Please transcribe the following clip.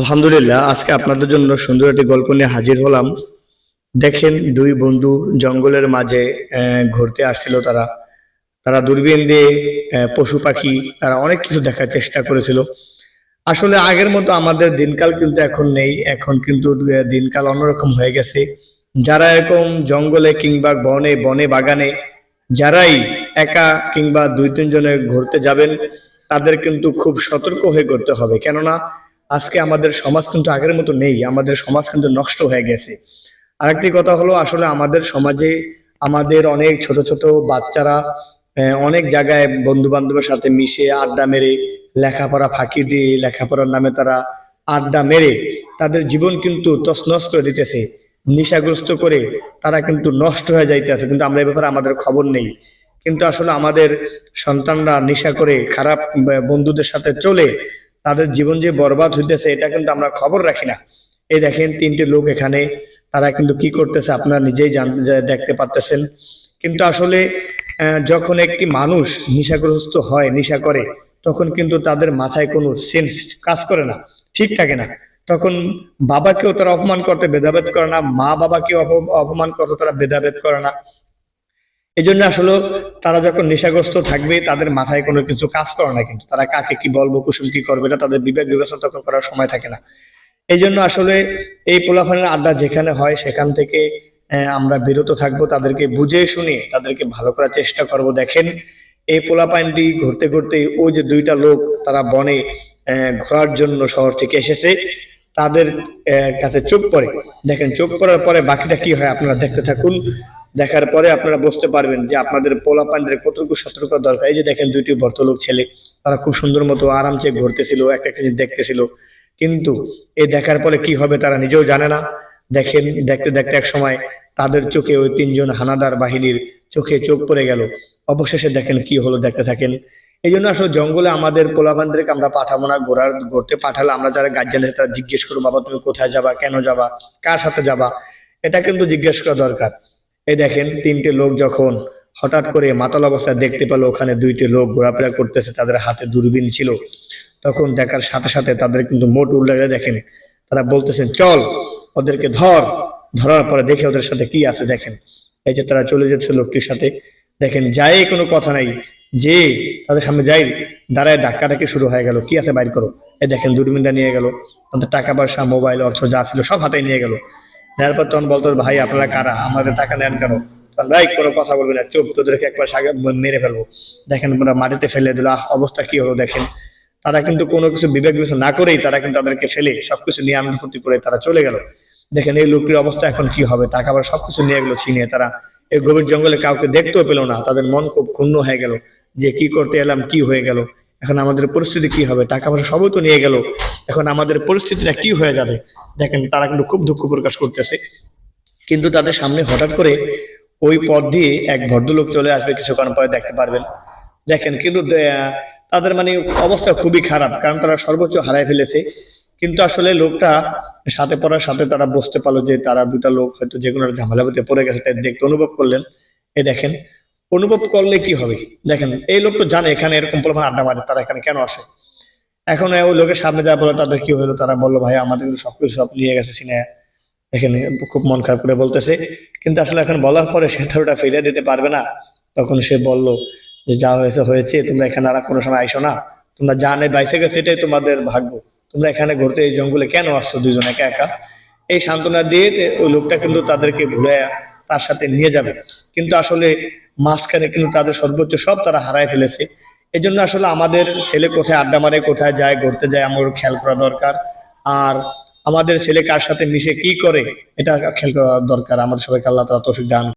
আলহামদুলিল্লাহ, আজকে আপনাদের জন্য সুন্দর একটি গল্প নিয়ে হাজির হলাম। দেখেন, দুই বন্ধু জঙ্গলের মাঝে ঘুরতে আসছিল তারা। তারা দূরবীন দিয়ে পশু পাখি, তারা অনেক কিছু দেখার চেষ্টা করেছিল। আসলে আগের মতো আমাদের দিনকাল কিন্তু এখন নেই। এখন কিন্তু দিনকাল অন্যরকম হয়ে গেছে। যারা এরকম জঙ্গলে কিংবা বনে বনে বাগানে, যারাই একা কিংবা দুই তিনজনে ঘুরতে যাবেন, তাদের কিন্তু খুব সতর্ক হয়ে করতে হবে। কেননা আজকে আমাদের সমাজ কিন্তু আগের মতো নেই, আমাদের সমাজ কিন্তু নষ্ট হয়ে গেছে। আরেকটি কথা হলো, আসলে আমাদের সমাজে আমাদের অনেক ছোট ছোট বাচ্চারা অনেক জায়গায় বন্ধু বান্ধবের সাথে মিশে আড্ডা মেরে, লেখাপড়া ফাঁকি দিয়ে লেখাপড়ার নামে তারা আড্ডা মেরে, তাদের জীবন কিন্তু তছনছ করে দিতেছে। নেশাগ্রস্ত করে তারা কিন্তু নষ্ট হয়ে যাইতেছে, কিন্তু আমরা এ ব্যাপারে আমাদের খবর নেই। কিন্তু আসলে আমাদের সন্তানরা নেশা করে খারাপ বন্ধুদের সাথে চলে তাদের জীবন যে বরবাদ হইতেছে, এটা কিন্তু আমরা খবর রাখি না। এই দেখেন, তিনটে লোক এখানে, তারা কিন্তু কি করতেছে, আপনারা নিজেই দেখতে পারতেছেন। কিন্তু আসলে যখন একটি মানুষ নেশাগ্রস্ত হয়, নেশা করে, তখন কিন্তু তাদের মাথায় কোনো সেন্স কাজ করে না, ঠিক থাকে না। তখন বাবাকেও তারা অপমান করতে, ভেদাভেদ করে না মা বাবাকেও অপ- অপমান করতে তারা ভেদাভেদ করে না। এই জন্য আসলে তারা যখন নেশাগ্রস্ত থাকবে, তাদের মাথায় কোনো কিছু কাজ করে না কিন্তু। তারা কাকে কি বলব, কুসুম কি করবে, এটা তাদের বিবেক বিবেচনা তখন করার সময় থাকে না। এই জন্য আসলে এই পোলাফানের আড্ডা যেখানে হয়, সেখান থেকে আমরা বিরত থাকব, তাদেরকে বুঝে শুনে তাদেরকে ভালো করার চেষ্টা করব। দেখেন, এই পোলাপাইনটি ঘুরতে ঘুরতে ওই যে দুইটা লোক তারা বনে ঘোরার জন্য শহর থেকে এসেছে, তাদের কাছে চোখ পড়ে দেখেন চোখ পড়ার পরে বাকিটা কি হয় আপনারা দেখতে থাকুন। দেখার পরে আপনারা বুঝতে পারবেন যে আপনাদের পোলা পোলাপানদের কতটুকু সতর্ক দরকার। এই যে দেখেন দুইটি ভদ্রলোক ছেলে, তারা খুব সুন্দর মতো আরামসে ঘুরতেছিল, একটা একটা জিনিস দেখতেছিল। কিন্তু এই দেখার পরে কি হবে তারা নিজেও জানে না। দেখেন, দেখতে দেখতে এক সময় তাদের চোখে ওই তিনজন হানাদার বাহিনীর চোখে চোখ পড়ে গেল। অবশেষে দেখেন কি হলো, দেখতে থাকেন। এই জন্য আসলে জঙ্গলে আমাদের পোলা পোলাপানদেরকে আমরা পাঠাবো না, ঘোরার, ঘুরতে পাঠালে আমরা যারা গার্জেন তারা জিজ্ঞেস করব, বাবা, তুমি কোথায় যাবা? কেন যাবা? কার সাথে যাবা? এটা কিন্তু জিজ্ঞেস করা দরকার। এই দেখেন, তিনটে লোক যখন হঠাৎ করে মাতাল অবস্থায় দেখতে পেল, ওখানে দুইটি লোক ঘোরাফেরা করতেছে, তাদের হাতে দূরবীন ছিল। তখন দেখার সাথে সাথে তাদের কিন্তু মোট উল্লেখে দেখেন, তারা বলতেছেন, চল, ওদেরকে ধর। ধরার পরে দেখে ওদের সাথে কি আছে দেখেন। এই যে তারা চলে যাচ্ছে লোকটির সাথে। দেখেন, যাই কোনো কথা নাই। যে তাদের সামনে যাই, দাঁড়ায় ধাক্কাধাক্কি শুরু হয়ে গেল। কি আছে বাইর করো? এই দেখেন দূরবীনটা নিয়ে গেল। তাদের টাকা পয়সা, মোবাইল, অর্থ যা ছিল সব হাতে নিয়ে গেল। নেওয়ার পর তখন বলতো, ভাই, আপনারা কারা? আমাদের টাকা নেন কেন? তখন, ভাই, কোনো কথা বলবে না চোখ তোদেরকে একবার সাগে মেরে ফেলব। দেখেন, ওরা মাটিতে ফেলে দিল অবস্থা কি হলো দেখেন। তারা কিন্তু কোনো কিছু বিবেক বিবেচনা না করেই তারা কিন্তু তাদেরকে ফেলে, সবকিছু নিয়ে আনন্দ ফুর্তি করে তারা চলে গেল। দেখেন, এই লোকটির অবস্থা এখন কি হবে? টাকা পয়সা সবকিছু নিয়ে গেলো ছিনিয়ে তারা এই গভীর জঙ্গলে কাউকে দেখতেও পেল না। তাদের মন খুব ক্ষুণ্ণ হয়ে গেল যে কি করতে এলাম, কি হয়ে গেল। এখন আমাদের পরিস্থিতি কি হবে? টাকা পয়সা সবই তো নিয়ে গেল। এখন আমাদের পরিস্থিতিটা কি হয়ে যাবে? দেখেন, তারা কিন্তু খুব দুঃখ প্রকাশ করতেছে। কিন্তু তাদের সামনে হঠাৎ করে ওই পথ দিয়ে এক ভদ্রলোক চলে আসবে কিছুক্ষণ পরে, দেখতে পারবেন। দেখেন, কিন্তু তাদের মানে অবস্থা খুবই খারাপ, কারণ তারা সর্বোচ্চ হারায় ফেলেছে। কিন্তু আসলে লোকটা সাথে পড়ার সাথে তারা বুঝতে পারল যে তারা দুটা লোক হয়তো যে কোনো একটা ঝামেলা ভিতরে পড়ে গেছে, তাই দেখতে অনুভব করলেন। এ দেখেন অনুভব করলে কি হবে? দেখেন, এই লোক তো জানে এখানে এরকম পরিমাণ আড্ডা মারে, তারা এখানে কেন আসে? এখন ওই লোকের সামনে যাওয়া বলে, তাদের কি হলো? তারা বলল, ভাই, আমাদের সবকিছু সব নিয়ে গেছে সিনে। এখানে খুব মন খারাপ করে বলতেছে। কিন্তু আসলে এখন বলার পরে সে তো ওটা ফিরিয়ে দিতে পারবে না। তখন সে বলল, যে যা হয়েছে হয়েছে। তোমরা এখানে আর কোনো সময় আইসো না। তোমরা জানে বাইসে গেছে এটাই তোমাদের ভাগ্য। তোমরা এখানে ঘুরতে এই জঙ্গলে কেন আসছো দুজন একা একা? এই সান্ত্বনা দিয়ে ওই লোকটা কিন্তু তাদেরকে ভুলে তার সাথে নিয়ে যাবে। কিন্তু আসলে মাঝখানে কিন্তু তাদের সর্বোচ্চ সব তারা হারায় ফেলেছে। এই জন্য আসলে আমাদের ছেলে কোথায় আড্ডা মারে, কোথায় যায় ঘুরতে যায়, আমার খেয়াল করা দরকার। আর আমাদের ছেলে কার সাথে মিশে, কি করে, এটা খেয়াল করা দরকার। আমার সবাইকে আল্লাহ তালা তৌফিক দান